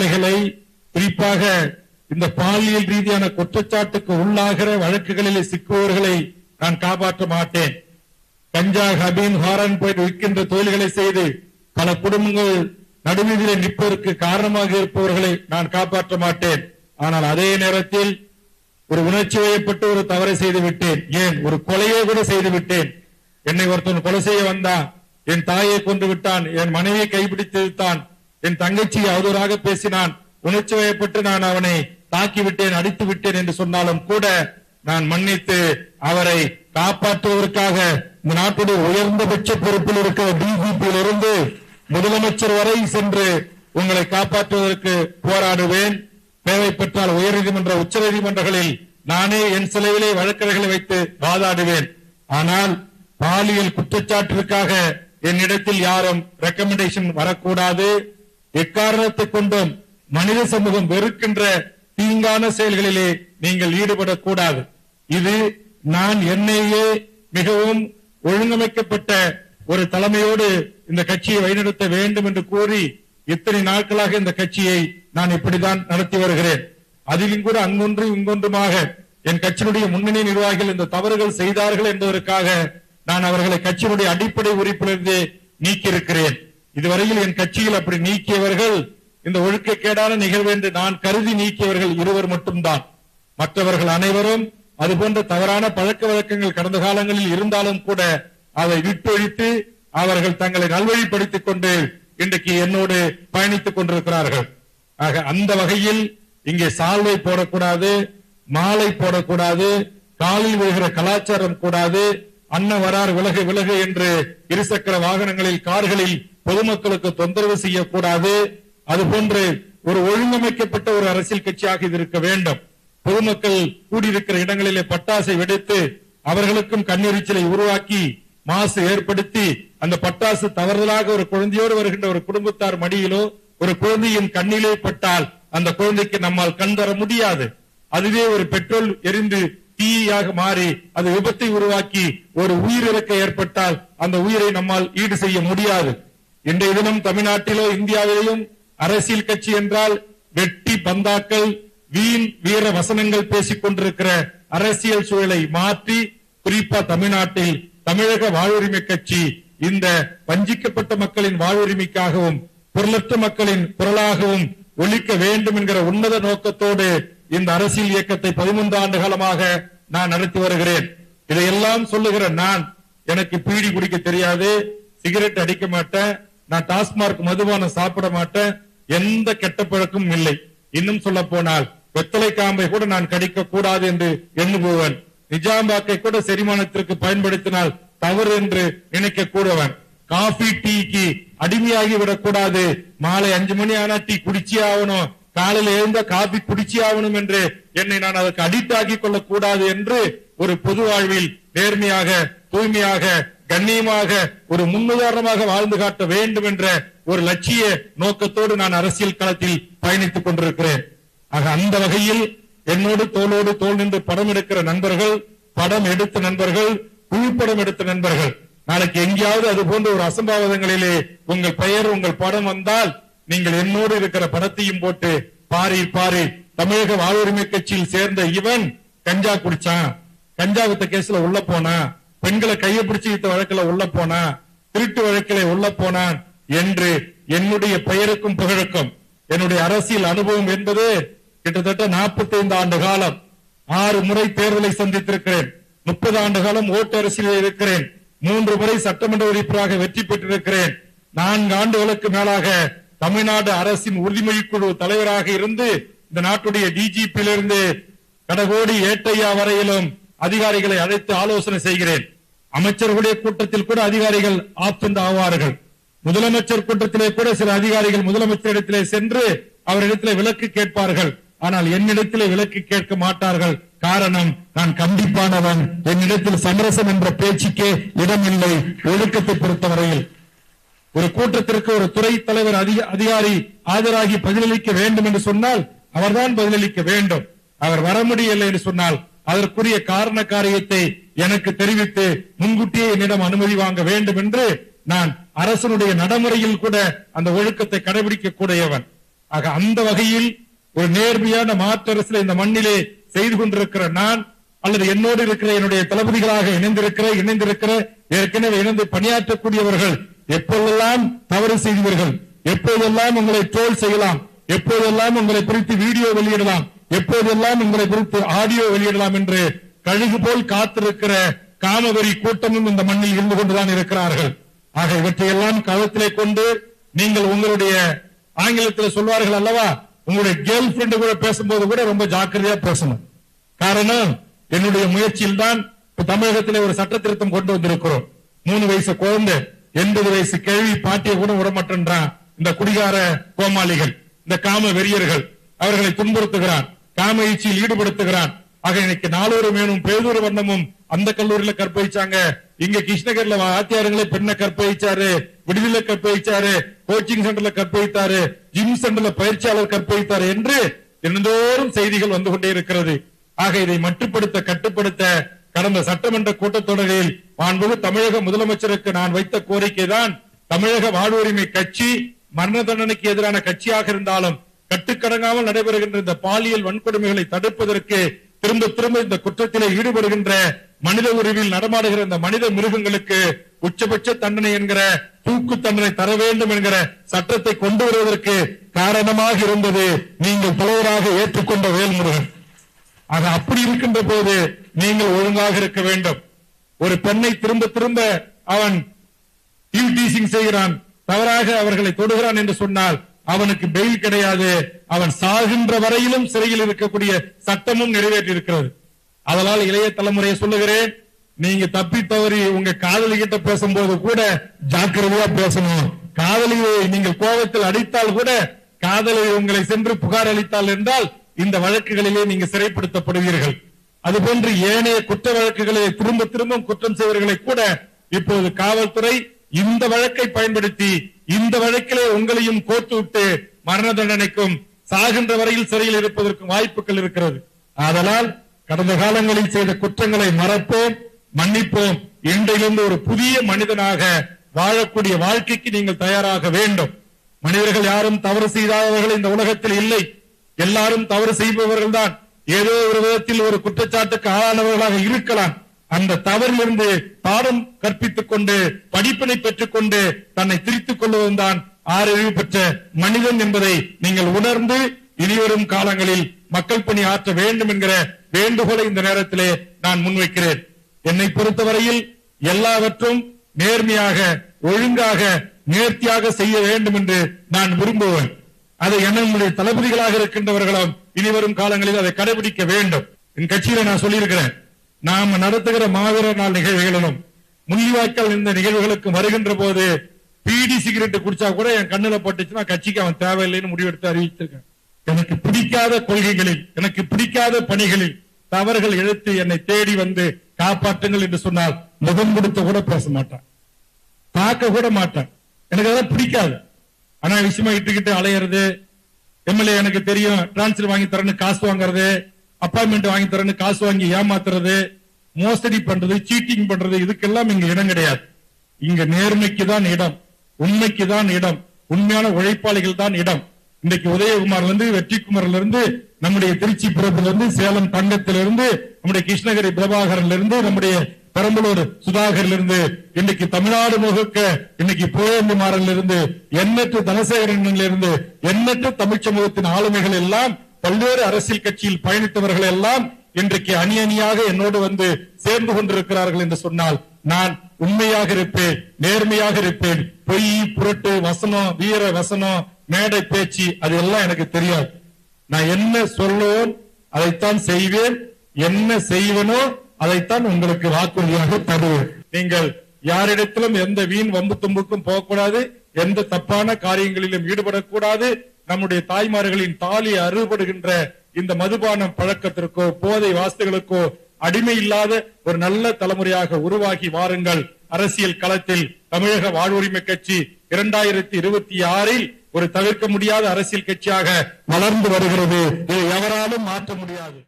பிள்ளைகளை குறிப்பாக இந்த பாலியல் ரீதியான குற்றச்சாட்டுக்கு உள்ளாகிற வழக்குகளிலே சிக்குபவர்களை நான் காப்பாற்ற மாட்டேன். கஞ்சா ஹபீன் ஹாரன் போய் விற்கின்ற தொழில்களை செய்து பல குடும்பங்கள் நடுவீதியிலே நிற்பதற்கு காரணமாக இருப்பவர்களை நான் காப்பாற்ற மாட்டேன். ஆனால் அதே நேரத்தில் ஒரு உணர்ச்சி வயப்பட்டு ஒரு தவறை செய்து விட்டேன். ஏன்? ஒரு கொலையை கூட செய்து விட்டேன். என்னை ஒருத்தன் கொலை செய்ய வந்தான் என் தாயை கொண்டு விட்டான். என் மனைவியை கைப்பிடித்து விட்டான் என் தங்கச்சி அவதூறாக பேசினான். உணர்ச்சி வயப்பட்டு நான் அவனை தாக்கி விட்டேன் அடித்து விட்டேன் என்று சொன்னாலும் கூட நான் மன்னித்து அவரை காப்பாற்றுவதற்காக இந்த நாட்டுடைய உயர்ந்தபட்ச பொறுப்பில் இருக்கிற டிஜிபியிலிருந்து முதலமைச்சர் வரை சென்று உங்களை காப்பாற்றுவதற்கு போராடுவேன். தேவைப்பட்டால் உயர்நீதிமன்ற உச்ச நீதிமன்றங்களில் நானே என் செலவிலே வழக்கறைகளை வைத்து வாதாடுவேன். ஆனால் பாலியல் குற்றச்சாட்டிற்காக என்னிடத்தில் யாரும் ரெக்கமெண்டேஷன் வரக்கூடாது. எக்காரணத்தை கொண்டும் மனித சமூகம் வெறுக்கின்ற தீங்கான செயல்களிலே நீங்கள் ஈடுபடக்கூடாது. இது நான் என்னையே மிகவும் ஒழுங்கமைக்கப்பட்ட ஒரு தலைமையோடு இந்த கட்சியை வழிநடத்த வேண்டும் என்று கூறி இத்தனை நாட்களாக இந்த கட்சியை நான் இப்படிதான் நடத்தி வருகிறேன். அதிலும் கூட அங்கொன்றும் இங்கொன்றுமாக என் கட்சியினுடைய முன்னணி நிர்வாகிகள் இந்த தவறுகள் செய்தார்கள் என்பதற்காக நான் அவர்களை கட்சியினுடைய அடிப்படை உறுப்பிலிருந்து நீக்கியிருக்கிறேன். இதுவரையில் என் கட்சியில் அப்படி நீக்கியவர்கள் இந்த ஒழுக்கக்கேடான நிகழ்வு என்று நான் கருதி நீக்கியவர்கள் இருவர் மட்டும்தான். மற்றவர்கள் அனைவரும் அதுபோன்ற தவறான பழக்க வழக்கங்கள் கடந்த காலங்களில் இருந்தாலும் கூட அதை விட்டொழித்து அவர்கள் தங்களை நல்வழிப்படுத்திக் கொண்டு இன்றைக்கு என்னோடு பயணித்துக் கொண்டிருக்கிறார்கள். ஆக அந்த வகையில் இங்கே சால்வை போடக்கூடாது மாலை போடக்கூடாது காலில் விழுகிற கலாச்சாரம் கூடாது அன்ன வரார் விலகு விலகு என்று இருசக்கர வாகனங்களில் கார்களில் பொதுமக்களுக்கு தொந்தரவு செய்யக்கூடாது. அதுபோன்று ஒரு ஒழுங்கமைக்கப்பட்ட ஒரு அரசியல் கட்சியாக இது இருக்க வேண்டும். பொதுமக்கள் கூடியிருக்கிற இடங்களிலே பட்டாசை வெடித்து அவர்களுக்கும் கண்ணெரிச்சலை உருவாக்கி மாசு ஏற்படுத்தி அந்த பட்டாசு தவறுதலாக ஒரு குழந்தையோடு வருகின்ற ஒரு குடும்பத்தார் மடியிலோ ஒரு குழந்தையின் கண்ணிலே பட்டால் அந்த குழந்தைக்கு நம்மால் கண் தர முடியாது. அதுவே ஒரு பெட்ரோல் எரிந்து தீயாக மாறி அது விபத்தை உருவாக்கி ஒரு உயிரிழக்க ஏற்பட்டால் அந்த உயிரை நம்மால் ஈடு செய்ய முடியாது. இன்றைய தினம் தமிழ்நாட்டிலோ இந்தியாவிலேயும் அரசியல் கட்சி என்றால் வெட்டி பந்தாக்கள் வீண் வீர வசனங்கள் பேசிக் கொண்டிருக்கிற அரசியல் சூழலை மாற்றி குறிப்பா தமிழ்நாட்டில் தமிழக வாழ்வுரிமை கட்சி இந்த வஞ்சிக்கப்பட்ட மக்களின் வாழ்வுரிமைக்காகவும் பொருளற்ற மக்களின் குரலாகவும் ஒழிக்க வேண்டும் என்கிற உன்னத நோக்கத்தோடு இந்த அரசியல் இயக்கத்தை பதிமூன்று ஆண்டு காலமாக நான் நடத்தி வருகிறேன். இதையெல்லாம் சொல்லுகிற நான் எனக்கு பீடி குடிக்க தெரியாது சிகரெட் அடிக்க மாட்டேன் நான் டாஸ்மார்க் மதுபானம் சாப்பிட மாட்டேன். எந்த கெட்ட பழக்கமும் இல்லை. இன்னும் சொல்ல போனால் வெத்தலை காம்பை கூட நான் கடிக்க கூடாது என்று எண்ணுபவன். நிஜாம்பாக்கை கூட செரிமானத்திற்கு பயன்படுத்தினால் தவறு என்று நினைக்க கூடவன். காபி டீக்கு அடிமையாகி விடக்கூடாது. மாலை அஞ்சு மணி ஆனா டீ குடிச்சே ஆகணும். காலையில எழுந்த காபி குடிச்சே ஆகணும் என்று என்னை நான் அதற்கு அடிக்ட் ஆகி கொள்ளக்கூடாது என்று ஒரு பொது வாழ்வில் நேர்மையாக தூய்மையாக கண்ணியமாக ஒரு முன்னுதாரணமாக வாழ்ந்து காட்ட வேண்டும் என்ற ஒரு லட்சிய நோக்கத்தோடு நான் அரசியல் களத்தில் பயணித்துக் கொண்டிருக்கிறேன். ஆக அந்த வகையில் என்னோடு தோளோடு தோள் நின்று படம் எடுக்கிற நண்பர்கள் படம் எடுத்த நண்பர்கள் குழுப்படம் எடுத்த நண்பர்கள் நாளைக்கு எங்கேயாவது அது போன்ற ஒரு அசம்பாவிதங்களிலே உங்கள் பெயர் உங்கள் படம் வந்தால் நீங்கள் என்னோடு இருக்கிற படத்தையும் போட்டு பாரி பாரி தமிழக வாழ்வுரிமை கட்சியில் சேர்ந்த இவன் கஞ்சா குடிச்சான். கஞ்சா வித்த கேஸ்ல உள்ள போனா பெண்களை கையை பிடிச்சு வித்த வழக்கில் உள்ள போனா திருட்டு வழக்கிலே உள்ள போனான் என்று என்னுடைய பெயருக்கும் புகழுக்கும் என்னுடைய அரசியல் அனுபவம் என்பது கிட்டத்தட்ட 45 ஆண்டு காலம் ஆறு முறை தேர்தலை சந்தித்திருக்கிறேன். முப்பது ஆண்டு காலம் ஓட்டு அரசியலில் இருக்கிறேன். மூன்று முறை சட்டமன்ற உறுப்பினராக வெற்றி பெற்றிருக்கிறேன். நான்கு ஆண்டுகளுக்கு மேலாக தமிழ்நாடு அரசின் உறுதிமொழி குழு தலைவராக இருந்து இந்த நாட்டுடைய டிஜிபியிலிருந்து கடகோடி ஏட்டையா வரையிலும் அதிகாரிகளை அழைத்து ஆலோசனை செய்கிறேன். அமைச்சர்களுடைய கூட்டத்தில் கூட அதிகாரிகள் ஆப்தண்ட் ஆவார்கள். முதலமைச்சர் கூட்டத்திலே கூட சில அதிகாரிகள் முதலமைச்சரிடத்திலே சென்று அவரிடத்திலே விலக்கு கேட்பார்கள். ஆனால் என்னிடத்திலே விலக்கு கேட்க மாட்டார்கள். காரணம் நான் கண்டிப்பானவன். என்னிடத்தில் சமரசம் என்ற பேச்சுக்கே இடமில்லை ஒழுக்கத்தை பொறுத்தவரையில். ஒரு கூட்டத்திற்கு ஒரு துறை தலைவர் அதிக- அதிகாரி ஆஜராகி பதிலளிக்க வேண்டும் என்று சொன்னால் அவர்தான் பதிலளிக்க வேண்டும். அவர் வர முடியவில்லை என்று சொன்னால் அதற்குரிய காரண காரியத்தை எனக்கு தெரிவித்து முன்கூட்டியே என்னிடம் அனுமதி வாங்க வேண்டும் என்று நான் அரசனுடைய நடைமுறையில் கூட அந்த ஒழுக்கத்தை கடைபிடிக்கக்கூடியவன் ஆக அந்த வகையில் ஒரு நேர்மையான மாற்று இந்த மண்ணிலே செய்து கொண்டிருக்கிற நான் அல்லது என்னோடு இருக்கிற என்னுடைய தளபதிகளாக இணைந்திருக்கிற இணைந்திருக்கிற ஏற்கனவே இணைந்து பணியாற்றக்கூடியவர்கள் எப்பொழுதெல்லாம் தவறு செய்தீர்கள் எப்போதெல்லாம் உங்களை ட்ரோல் செய்யலாம் எப்போதெல்லாம் உங்களை குறித்து வீடியோ வெளியிடலாம் எப்போதெல்லாம் உங்களை குறித்து ஆடியோ வெளியிடலாம் என்று கழுகு போல் காத்திருக்கிற காமவெறி கூட்டமும் இந்த மண்ணில் இருந்து கொண்டுதான் இருக்கிறார்கள். ஆக இவற்றையெல்லாம் களத்திலே கொண்டு நீங்கள் உங்களுடைய ஆங்கிலத்தில் சொல்வார்கள் அல்லவா? உங்களுடைய கேர்ள் ஃபிரெண்டு கூட பேசும்போது கூட ரொம்ப ஜாக்கிரதையா பேசணும். காரணம் என்னுடைய முயற்சியில் தான் தமிழகத்தில் தமிழகத்திலே ஒரு சட்ட திருத்தம் கொண்டு வந்திருக்கிறோம். மூணு வயசு குழந்தை எண்பது வயசு கேள்வி பாட்டிய கூட விடமாட்டேன்றான் இந்த குடிகார கோமாளிகள் இந்த காம வெறியர்கள் அவர்களை துன்புறுத்துகிறான் காம ஈடுபடுத்துகிறான். ஆக இன்னைக்கு நாளொரு மேனும் பேதூர் வண்ணமும் அந்த கல்லூரியில கற்பழிச்சாங்க இங்க கிருஷ்ணகிரில வாத்தியாரங்களே பெண்ணை கற்பழிச்சாரு விடுதலை கற்பழிச்சாரு கோச்சிங் சென்டர்ல கற்பழித்தாரு ஜிம் சென்டர்ல பயிற்சியாளர் கற்பழித்தாரு என்று தினந்தோறும் செய்திகள் வந்து கொண்டே இருக்கிறது. ஆக இதை மட்டுப்படுத்த கட்டுப்படுத்த கடந்த சட்டமன்ற கூட்டத்தொடரில் மாண்புமிகு தமிழக முதலமைச்சருக்கு நான் வைத்த கோரிக்கைதான் தமிழக வாழ்வுரிமை கட்சி மரண தண்டனைக்கு எதிரான கட்சியாக இருந்தாலும் கட்டுக்கடங்காமல் நடைபெறுகின்ற இந்த பாலியல் வன்கொடுமைகளை தடுப்பதற்கு திரும்ப திரும்ப இந்த குற்றத்திலே ஈடுபடுகின்ற மனித உருவில் நடமாடுகிற இந்த மனித மிருகங்களுக்கு உச்சபட்ச தண்டனை என்கிற தூக்கு தண்டனை தர வேண்டும் என்கிற சட்டத்தை கொண்டு வருவதற்கு காரணமாக இருந்தது நீங்கள் தலைவராக ஏற்றுக்கொண்ட வேல்முருகன். ஆக அப்படி இருக்கின்ற போது நீங்கள் ஒழுங்காக இருக்க வேண்டும். ஒரு பெண்ணை திரும்ப திரும்ப அவன் டீசிங் செய்கிறான். தவறாக அவர்களை தொடுகிறான் என்று சொன்னால் அவனுக்கு பெயில் கிடையாது. அவன் சாகின்ற வரையிலும் சிறையில் இருக்கக்கூடிய சட்டமும் நிறைவேற்றி இருக்கிறது அதனால் இளைய தலைமுறையை சொல்லுகிறேன் நீங்க தப்பி தவறி உங்க காதலி கிட்ட பேசும்போது கூட ஜாக்கிரதையா பேசணும். காதலியை நீங்கள் கோபத்தில் அடித்தால் கூட காதலி உங்களை சென்று புகார் அளித்தால் என்றால் இந்த வழக்குகளிலே நீங்க சிறைப்படுத்தப்படுவீர்கள். அதுபோன்று ஏனைய குற்ற வழக்குகளை திரும்ப திரும்ப குற்றம் செய்வர்களை கூட இப்போது காவல்துறை இந்த வழக்கை பயன்படுத்தி இந்த வழக்கிலே உங்களையும் கோர்த்து விட்டு மரண தண்டனைக்கும் சாகின்ற வரையில் சிறையில் இருப்பதற்கும் வாய்ப்புகள் இருக்கிறது. ஆதலால் கடந்த காலங்களில் செய்த குற்றங்களை மறப்போம் மன்னிப்போம். இன்றிலிருந்து ஒரு புதிய மனிதனாக வாழக்கூடிய வாழ்க்கைக்கு நீங்கள் தயாராக வேண்டும். மனிதர்கள் யாரும் தவறு செய்தாதவர்கள் இந்த உலகத்தில் இல்லை. எல்லாரும் தவறு செய்பவர்கள் தான் ஏதோ ஒரு விதத்தில் ஒரு குற்றச்சாட்டுக்கு ஆளானவர்களாக இருக்கலாம். அந்த தவறிலிருந்து பாடம் கற்பித்துக் கொண்டு படிப்பினை பெற்றுக் கொண்டு தன்னை திரித்துக் கொள்வதுதான் ஆறறிவு பெற்ற மனிதன் என்பதை நீங்கள் உணர்ந்து இனிவரும் காலங்களில் மக்கள் பணி ஆற்ற வேண்டும் என்கிற வேண்டுகோளை இந்த நேரத்திலே நான் முன்வைக்கிறேன். என்னை பொறுத்தவரையில் எல்லாவற்றும் நேர்மையாக ஒழுங்காக நேர்த்தியாக செய்ய வேண்டும் என்று நான் விரும்புவேன். அதை என்னுடைய தளபதிகளாக இருக்கின்றவர்களும் இனிவரும் காலங்களில் அதை கடைபிடிக்க வேண்டும். என் கட்சியில நான் சொல்லியிருக்கிறேன். நாம் நடத்துகிற மாவீரர் நாள் நிகழ்வுகளிலும் முள்ளிவாய்க்கால் இந்த நிகழ்வுகளுக்கு வருகின்ற போது பீடி சிகரெட் குடிச்சா கூட என் கண்ணுல பட்டுச்சுன்னா கட்சிக்கு அவன் தேவையில்லைன்னு முடிவெடுத்து அறிவித்திருக்கேன் எனக்கு பிடிக்காத கொள்கைகளில் எனக்கு பிடிக்காத பணிகளில் தவறுகள் எழுத்து என்னை தேடி வந்து காப்பாற்றுங்கள் என்று சொன்னால் முகம் கொடுத்து கூட பேச மாட்டான். பார்க்க கூட மாட்டான். எனக்கு அதெல்லாம் பிடிக்காது. ஆனா விஷயமா இட்டுக்கிட்டு அலையிறது எம்எல்ஏ எனக்கு தெரியும் டிரான்ஸ்பர் வாங்கி தரேன்னு காசு வாங்குறது அப்பாயின்மெண்ட் வாங்கி தரேன்னு காசு வாங்கி ஏமாத்துறது மோசடி பண்றது சீட்டிங் பண்றது இதுக்கெல்லாம் இங்க இடம் கிடையாது. இங்க நேர்மைக்கு தான் இடம் உண்மைக்கு தான் இடம் உண்மையான உழைப்பாளிகள் தான் இடம். இன்னைக்கு உதயகுமார்ல இருந்து வெற்றிக்குமார்ல இருந்து நம்முடைய திருச்சி புறத்துல இருந்து சேலம் தங்கத்திலிருந்து நம்முடைய கிருஷ்ணகிரி பிரபாகரன்ல இருந்து நம்முடைய பெரம்பலூர் சுதாகர்ல இருந்து இன்னைக்கு தமிழ்நாடு முழுக்க இன்னைக்கு புயந்திமாரில் இருந்து எண்ணற்ற தனசேகரன்ல இருந்து எண்ணற்ற தமிழ் சமூகத்தின் ஆளுமைகள் எல்லாம் பல்வேறு அரசியல் கட்சியில் பயணித்தவர்கள் எல்லாம் இன்றைக்கு அணி அணியாக என்னோடு வந்து சேர்ந்து கொண்டிருக்கிறார்கள் என்று சொன்னால் நான் உண்மையாக இருப்பேன் நேர்மையாக இருப்பேன். பொய் புரட்டு வசனம் வீர வசனம் மேடை பேச்சு அது எல்லாம் எனக்கு தெரியாது. நான் என்ன சொல்லுவோம் அதைத்தான் செய்வேன். என்ன செய்வனோ அதைத்தான் உங்களுக்கு வாக்குறுதியாக தருவேன். நீங்கள் யாரிடத்திலும் எந்த வீண் வம்பு தும்புக்கும் போகக்கூடாது எந்த தப்பான காரியங்களிலும் ஈடுபடக்கூடாது. நம்முடைய தாய்மார்களின் தாலி அறுபடுகின்ற இந்த மதுபான பழக்கத்திற்கோ போதை வாஸ்துகளுக்கோ அடிமை இல்லாத ஒரு நல்ல தலைமுறையாக உருவாகி வாருங்கள். அரசியல் களத்தில் தமிழக வாழ்வுரிமை கட்சி இரண்டாயிரத்தி இருபத்தி ஆறில் ஒரு தவிர்க்க முடியாத அரசியல் கட்சியாக வளர்ந்து வருகிறது. இதை எவராலும் மாற்ற முடியாது.